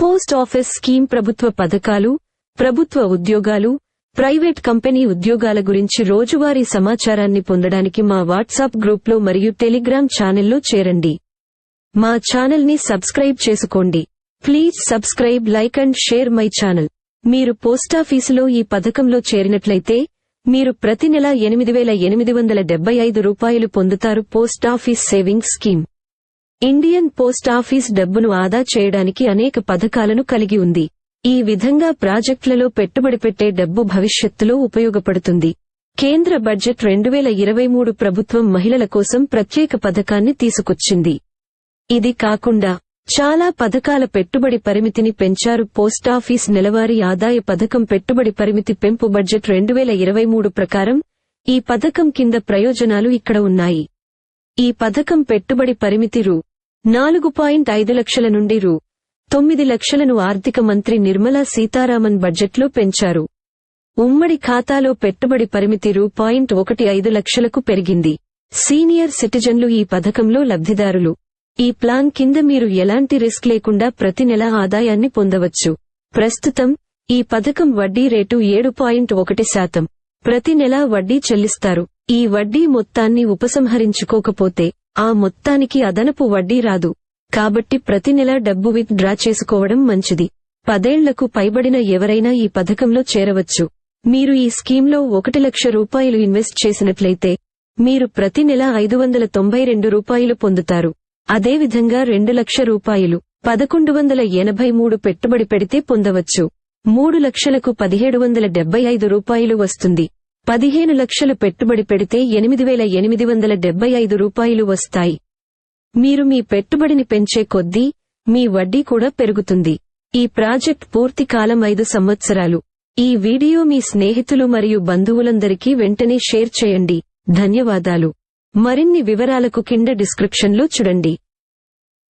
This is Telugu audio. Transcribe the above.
పోస్ట్ ఆఫీస్ స్కీమ్ ప్రభుత్వ పథకాలు ప్రభుత్వ ఉద్యోగాలు ప్రైవేట్ కంపెనీ ఉద్యోగాల గురించి రోజువారీ సమాచారాన్ని పొందడానికి మా వాట్సాప్ గ్రూప్లో మరియు టెలిగ్రామ్ ఛానల్లో చేరండి. మా ఛానల్ని సబ్స్క్రైబ్ చేసుకోండి. Please subscribe like and share my channel. మీరు పోస్టాఫీసులో ఈ పథకంలో చేరినట్లయితే మీరు ప్రతి నెల ఎనిమిది వేల ఎనిమిది వందల డెబ్బై ఐదు రూపాయలు పొందుతారు post office savings scheme. Indian post office డబ్బును ఆదా చేయడానికి అనేక పథకాలను కలిగి ఉంది. ఈ విధంగా ప్రాజెక్టులలో పెట్టుబడి పెట్టే డబ్బు భవిష్యత్తులో ఉపయోగపడుతుంది. కేంద్ర బడ్జెట్ రెండు వేల ఇరవై మూడు ప్రభుత్వం మహిళల కోసం ప్రత్యేక పథకాన్ని తీసుకొచ్చింది. ఇది కాకుండా చాలా పథకాల పెట్టుబడి పరిమితిని పెంచారు పోస్టాఫీస్ నెలవారీ ఆదాయ పథకం పెట్టుబడి పరిమితి పెంపు బడ్జెట్ రెండు వేల ఇరవై మూడు ప్రకారం ఈ పథకం కింద ప్రయోజనాలు ఇక్కడ ఉన్నాయి. ఈ పథకం పెట్టుబడి పరిమితి రూ. నాలుగు పాయింట్ ఐదు లక్షల నుండి రూ. తొమ్మిది లక్షలను ఆర్థిక మంత్రి నిర్మలా సీతారామన్ బడ్జెట్లో పెంచారు. ఉమ్మడి ఖాతాలో పెట్టుబడి పరిమితి రూ. పాయింట్ ఒకటి ఐదు లక్షలకు పెరిగింది. సీనియర్ సిటిజన్లు ఈ పథకంలో లబ్ధిదారులు. ఈ ప్లాన్ కింద మీరు ఎలాంటి రిస్క్ లేకుండా ప్రతి నెల ఆదాయాన్ని పొందవచ్చు. ప్రస్తుతం ఈ పథకం వడ్డీ రేటు ఏడు పాయింట్ ఒకటి శాతం. ప్రతి నెలా వడ్డీ చెల్లిస్తారు. ఈ వడ్డీ మొత్తాన్ని ఉపసంహరించుకోకపోతే ఆ మొత్తానికి అదనపు వడ్డీ రాదు. కాబట్టి ప్రతి నెల డబ్బు విత్ డ్రా చేసుకోవడం మంచిది. పదేళ్ళకు పైబడిన ఎవరైనా ఈ పథకంలో చేరవచ్చు. మీరు ఈ స్కీంలో ఒకటి లక్ష రూపాయలు ఇన్వెస్ట్ చేసినట్లయితే మీరు ప్రతి నెల ఐదు వందల తొంభై రెండు రూపాయలు పొందుతారు. అదేవిధంగా రెండు లక్ష రూపాయలు పదకొండు వందల ఎనభై మూడు పెట్టుబడి పెడితే పొందవచ్చు. మూడు లక్షలకు పదిహేడు వందల డెబ్బై ఐదు రూపాయలు వస్తుంది. పదిహేను లక్షలు పెట్టుబడి పెడితే ఎనిమిది వేల ఎనిమిది వందల డెబ్బై ఐదు రూపాయలు వస్తాయి. మీరు మీ పెట్టుబడిని పెంచే కొద్దీ మీ వడ్డీ కూడా పెరుగుతుంది. ఈ ప్రాజెక్ట్ పూర్తి కాలం ఐదు సంవత్సరాలు. ఈ వీడియో మీ స్నేహితులు మరియు బంధువులందరికీ వెంటనే షేర్ చేయండి. ధన్యవాదాలు. మరిన్ని వివరాలకు కింద డిస్క్రిప్షన్లో చూడండి.